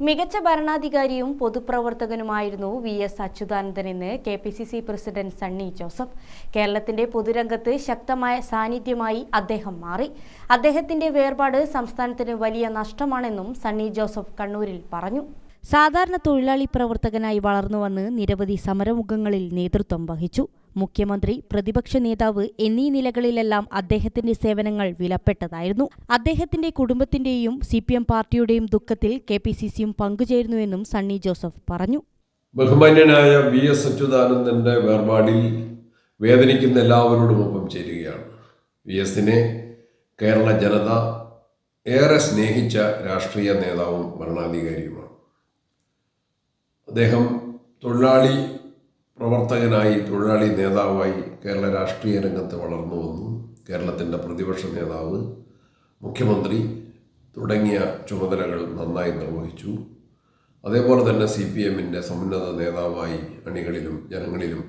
മികച്ച ഭരണാധികാരിയും പൊതുപ്രവർത്തകനുമായിരുന്നു V S Achuthanandan എന്ന് K P C C president Sunny Joseph. കേരളത്തിന്റെ പൊതുരംഗത്ത് ശക്തമായ സാന്നിധ്യമായി അദ്ദേഹം മാറി. അദ്ദേഹത്തിന്റെ വേർപാട് സംസ്ഥാനത്തിന് വലിയ നഷ്ടമാണെന്നും സണ്ണി ജോസഫ് കണ്ണൂരിൽ പറഞ്ഞു. സാധാരണ തൊഴിലാളി പ്രവർത്തകനായി വളർന്നുവന്ന് നിരവധി സമരമുഖങ്ങളിൽ നേതൃത്വം വഹിച്ചു. മുഖ്യമന്ത്രി പ്രതിപക്ഷ നേതാവ് എന്നീ നിലകളിലെല്ലാം അദ്ദേഹത്തിന്റെ സേവനങ്ങൾ വിലപ്പെട്ടതായിരുന്നു. അദ്ദേഹത്തിന്റെ കുടുംബത്തിന്റെയും സി പി എം പാർട്ടിയുടെയും ദുഃഖത്തിൽ കെ പി സി സിയും പങ്കുചേരുന്നുവെന്നും സണ്ണി ജോസഫ് പറഞ്ഞു. ബഹുമാന്യനായ വി എസ് അച്യുതാനന്ദന്റെ വേർപാടിൽ വേദനിക്കുന്ന എല്ലാവരോടും ഒപ്പം ചേരുകയാണ്. വി എസിനെ കേരള ജനത ഏറെ സ്നേഹിച്ച രാഷ്ട്രീയ നേതാവും ഭരണാധികാരിയുമാണ്. അദ്ദേഹം തൊഴിലാളി പ്രവർത്തകനായി തൊഴിലാളി നേതാവായി കേരള രാഷ്ട്രീയ രംഗത്ത് വളർന്നു വന്നു. കേരളത്തിന്റെ പ്രതിപക്ഷ നേതാവ് മുഖ്യമന്ത്രി തുടങ്ങിയ ചുമതലകൾ നന്നായി നിർവഹിച്ചു. അതേപോലെ തന്നെ സി പി എമ്മിന്റെ സമുന്നത നേതാവായി അണികളിലും ജനങ്ങളിലും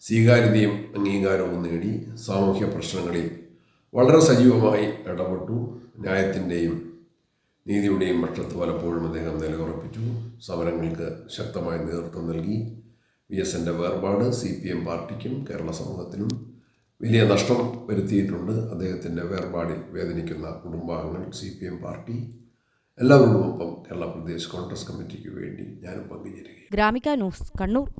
സ്വീകാര്യതയും അംഗീകാരവും നേടി സാമൂഹ്യ പ്രശ്നങ്ങളിൽ വളരെ സജീവമായി ഇടപെട്ടു. ന്യായത്തിന്റെയും നീതിയുടെയും പക്ഷത്ത് പലപ്പോഴും അദ്ദേഹം നിലയുറപ്പിച്ചു. സമരങ്ങൾക്ക് ശക്തമായ നേതൃത്വം നൽകി. വി എസ് എന്റെ വേർപാട് സി പി എം പാർട്ടിക്കും കേരള സമൂഹത്തിനും വലിയ നഷ്ടം വരുത്തിയിട്ടുണ്ട്. അദ്ദേഹത്തിന്റെ വേർപാടിൽ വേദനിക്കുന്ന കുടുംബാംഗങ്ങൾ സി പി എം പാർട്ടി എല്ലാവരോടുമൊപ്പം കേരള പ്രദേശ് കോൺഗ്രസ് കമ്മിറ്റിക്ക് വേണ്ടി ഞാനും പങ്കുചേരുകയും ഗ്രാമിക ന്യൂസ് കണ്ണൂർ.